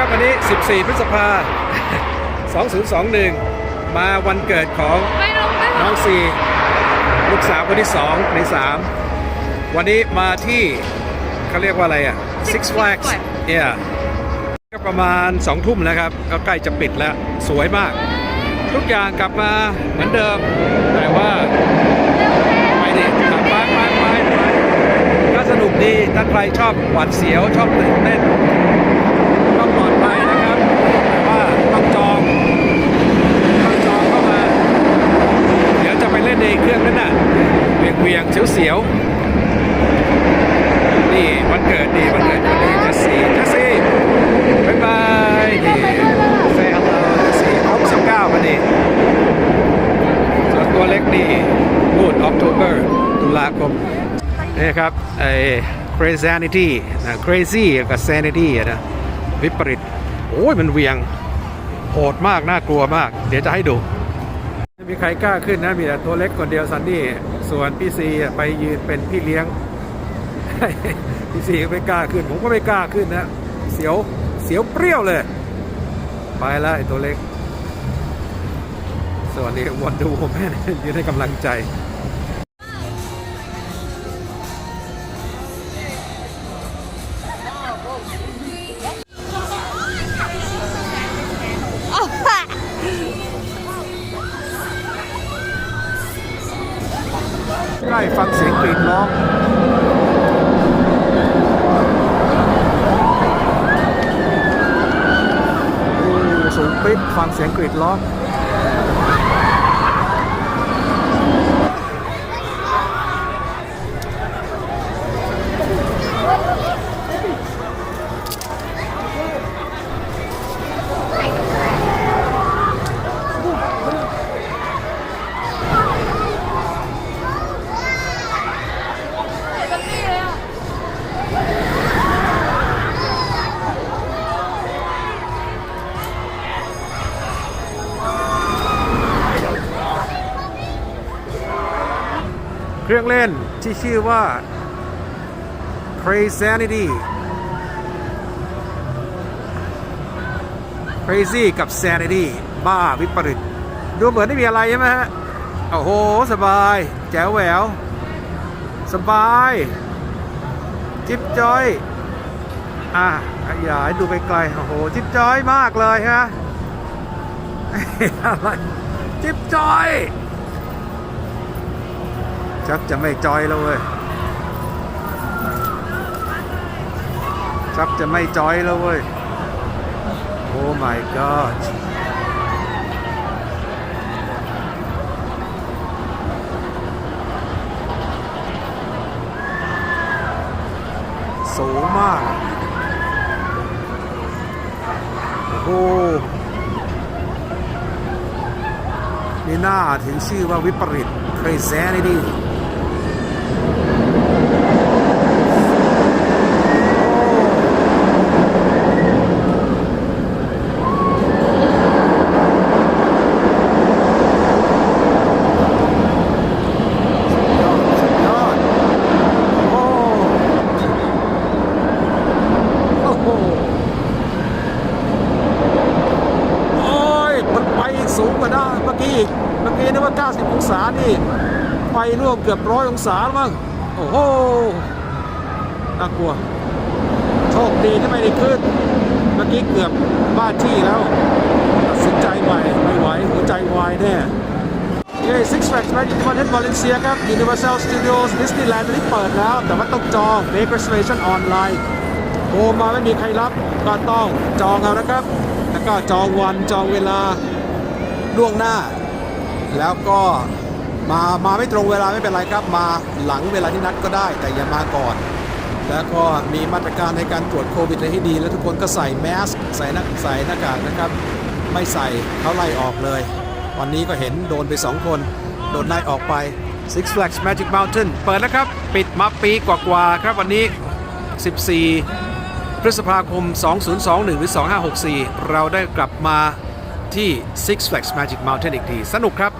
ครับวันนี้ 14 พฤษภา 2021 มาวันเกิดของไม่ลงไม่ลน้องงซีลูกสาวคนที่ 2 ใน 3 วันนี้มาที่เขาเรียกว่าอะไรอะ Six Flags เนี่ยก็ประมาณ 2 ทุ่มแล้วครับ ก็ใกล้จะปิดแล้ว สวยมาก ทุกอย่างกลับมาเหมือนเดิม แต่ว่าไปดิกลับไปไปไปไปก็สนุกดี ถ้าใครชอบหวาดเสียวชอบตื่นเต้น ก็ปลอดภัยนะครับ แต่ว่าต้องจองต้องจองเข้ามา เดี๋ยวจะไปเล่นในเครื่องนั้นน่ะเวียงเวียงเสียวๆนี่วันเกิดดีวันเกิดวันนี้เจสซี่เจสซี่บ๊ายบายนี่เซฮัลโหลเจสซี่ครบสิบเก้าพอดีส่วนตัวเล็กนี่พูดออกโทเบอร์ตุลาคมนี่ครับไอ้ crazy นะ crazy กับ sanity อะนะวิปริตโอ้ยมันเวียงโหดมาก น่ากลัวมาก เดี๋ยวจะให้ดู มีใครกล้าขึ้นนะ มีแต่ตัวเล็กคนเดียวซันนี่ ส่วนพี่ซีไปยืนเป็นพี่เลี้ยง พี่ซีก็ไม่กล้าขึ้น ผมก็ไม่กล้าขึ้นนะ เสียว เสียวเปรี้ยวเลย ไปแล้วไอ้ตัวเล็ก ส่วนนี้วันดูผมแม่ยืนให้กำลังใจ ใกล้ฟังเสียงกรีดร้องสูงปิ๊บฟังเสียงกรีดร้อง เครื่องเล่นที่ชื่อว่า Crazanity Crazy กับ Sanity บ้าวิปริต ดูเหมือนไม่มีอะไรใช่ไหมฮะ โอ้โห สบาย แจ๋วแหวว สบาย จิ๊บจอย อะขยายดูไปไกล โอ้โห จิ๊บจอยมากเลยฮะอะไร จิ๊บจอย ชักจะไม่จอยแล้วเว้ยชักจะไม่จอยแล้วเว้ยโอ้ my god สูงมากโอ้นี่หน้าถึงชื่อว่าวิปริต crazanity ยอดสุดยอด สูงกว่าได้เมื่อกี้เมื่อกี้นึกว่า 90 องศานี่ ไปร่วมเกือบร้อยองศาแล้วมั้งโอ้โหน่ากลัว โชคดีที่ไม่ได้ขึ้น เมื่อกี้เกือบบ้านที่แล้วตัดสินใจใหม่ไม่ไหวหัวใจวายแน่เย้ Six Flags Magic Mountain Valencia ครับ Universal Studios Disneyland ตอนนี้เปิดแล้ว แต่ว่าต้องจอง Make reservation online โทรมาไม่มีใครรับก็ต้องจองเอานะครับ แล้วก็จองวันจองเวลาล่วงหน้า แล้วก็ มามาไม่ตรงเวลาไม่เป็นไรครับ มาหลังเวลาที่นัดก็ได้ แต่อย่ามาก่อน แล้วก็มีมาตรการในการตรวจโควิดให้ดี แล้วทุกคนก็ใส่แมสใส่หน้าใส่หน้ากากนะครับ ไม่ใส่เขาไล่ออกเลย วันนี้ก็เห็นโดนไป 2 คน โดนไล่ออกไป Six Flags Magic Mountain เปิดแล้วครับ ปิดมาปีกว่าๆครับวันนี้ 14 พฤษภาคม 2021 หรือ 2564 เราได้กลับมาที่ Six Flags Magic Mountain อีกที สนุกครับ